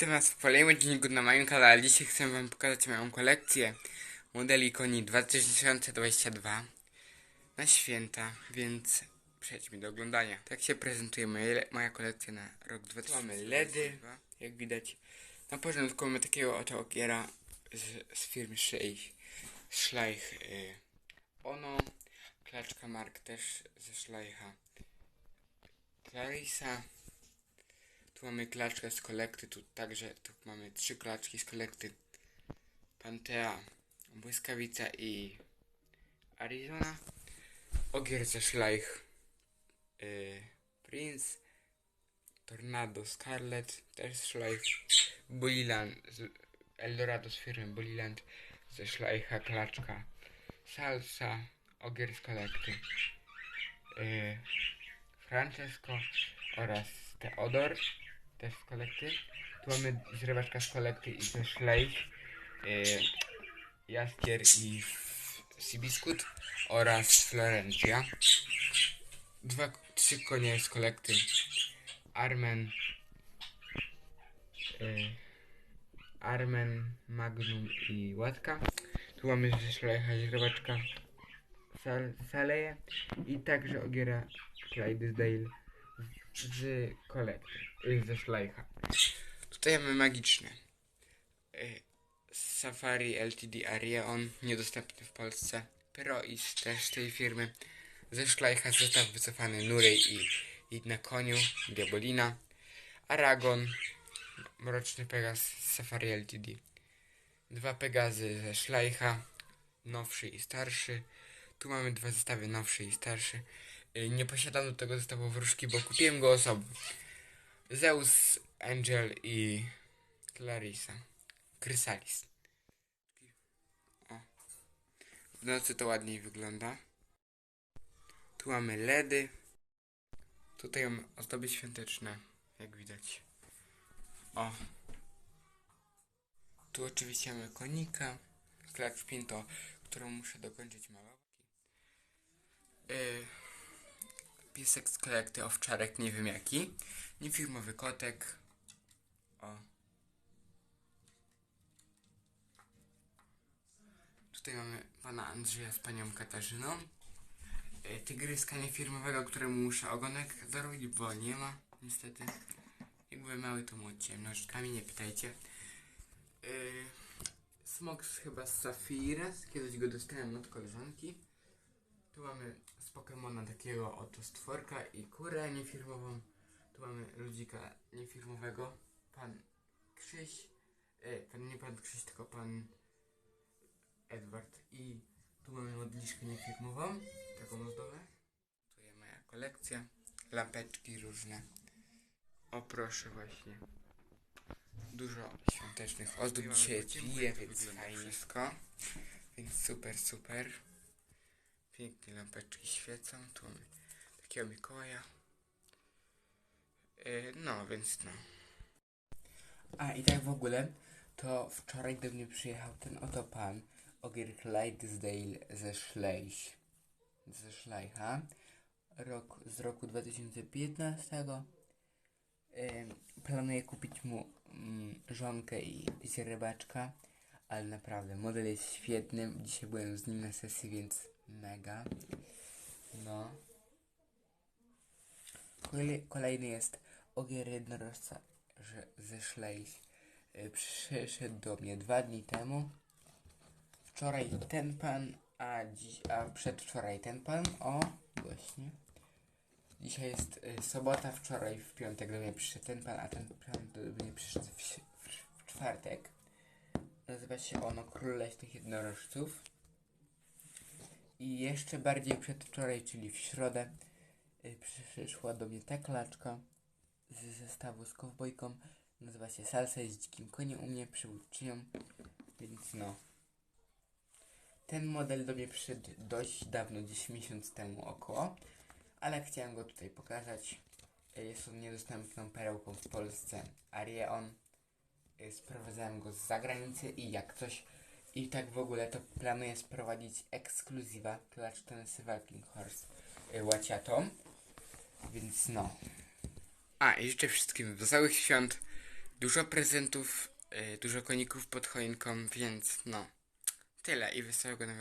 Witam Was w kolejnym odcinku na moim kanale. Dzisiaj chcę Wam pokazać moją kolekcję modeli koni 2022 na święta, więc przejdźmy do oglądania. Tak się prezentuje moje, moja kolekcja na rok 2022. Mamy LEDy, jak widać. Na początku mamy takiego oto okiera z, z firmy Schleich. Schleich y, Ono, klaczka Mark też ze Schleicha. Clarissa. Tu mamy klaczkę z kolekty, tu także tu mamy trzy klaczki z kolekty. Pantea, Błyskawica i Arizona. Ogier ze Schleich. Yy, Prince. Tornado Scarlet, też Schleich. Bulliland, Eldorado z firmy Bulliland ze Schleicha klaczka. Salsa, ogier z kolekty. Yy, Francesco oraz Theodor też z kolekty. Tu mamy zrywaczka z kolekty i też Schleich, yy, Jaskier i Sibiskut oraz Florencja. Dwa, trzy konie z kolekty. Armen, yy, Armen, Magnum i Łatka. Tu mamy ze Schleicha zrywaczka Sal, Saleje i także ogiera Clydesdale z kolekty, y, ze Schleicha. Tutaj mamy magiczne. Y, Safari LTD Arion, niedostępny w Polsce. Perois też tej firmy. Ze Schleicha zestaw wycofany Nurej i, i na koniu Diabolina. Aragon, Mroczny Pegas Safari LTD. Dwa Pegazy ze Schleicha, nowszy i starszy. Tu mamy dwa zestawy, nowszy i starszy. Y, Nie posiadam do tego zestawu wróżki, bo kupiłem go osobno. Zeus, Angel i Clarissa. Chrysalis. O. W nocy to ładniej wygląda. Tu mamy LEDy. Tutaj mamy ozdoby świąteczne, jak widać. O. Tu oczywiście mamy konika. Klacz Pinto, którą muszę dokończyć malować. Yy, piesek z kolekty owczarek, nie wiem jaki. Niefirmowy kotek. O. Tutaj mamy pana Andrzeja z panią Katarzyną. Yy, tygryska niefirmowego, któremu muszę ogonek zarobić, bo nie ma, niestety. Jakby mały to mu odciąłem nie pytajcie. Yy, Smox chyba z Safiras, kiedyś go dostałem od koleżanki. Tu mamy z Pokemona takiego oto stworka i kurę niefirmową. Tu mamy ludzika niefirmowego. Pan Krzyś. E, pan nie pan Krzyś, tylko pan Edward. I tu mamy modliszkę niefirmową. Taką ozdobę. Tu jest moja kolekcja. Lampeczki różne. O proszę właśnie. Dużo świątecznych ozdób dzisiaj bije, więc fajnisko. Więc super, super. Pięknie lampeczki świecą. Tu mamy takiego Mikołaja. Yy, no, więc no. A i tak w ogóle, to wczoraj do mnie przyjechał ten oto pan, Ogier Clydesdale ze Schleich. Ze Schleicha. Rok, z roku 2015. Yy, planuję kupić mu mm, żonkę i, rybaczka. Ale naprawdę, model jest świetny. Dzisiaj byłem z nim na sesji, więc mega. No. Kolej, kolejny jest ogier jednorożca że- ze Schleich. Y, Przyszedł do mnie dwa dni temu. Wczoraj ten pan, a, dziś, a przedwczoraj ten pan. O, właśnie. Dzisiaj jest y, sobota, wczoraj w piątek do mnie przyszedł ten pan, a ten pan do mnie przyszedł w, w, w czwartek. Nazywa się ono Król Leśnych Jednorożców. I jeszcze bardziej przedwczoraj, czyli w środę, y, przyszła do mnie ta klaczka z zestawu z kowbojką. Nazywa się Salsa, jest dzikim koniem u mnie, przywódczynią, więc no. Ten model do mnie przyszedł dość dawno, gdzieś miesiąc temu około, ale chciałem go tutaj pokazać. Y, Jest on niedostępną perełką w Polsce. Arieon. Y, Sprowadzałem go z zagranicy i jak coś i tak w ogóle to planuję sprowadzić ekskluzywa Clutch Tennessee Walking Horse y, łaciatą. Więc no. A i życzę wszystkim wesołych świąt dużo prezentów, y, dużo koników pod choinką, więc no, tyle i wesołego nowego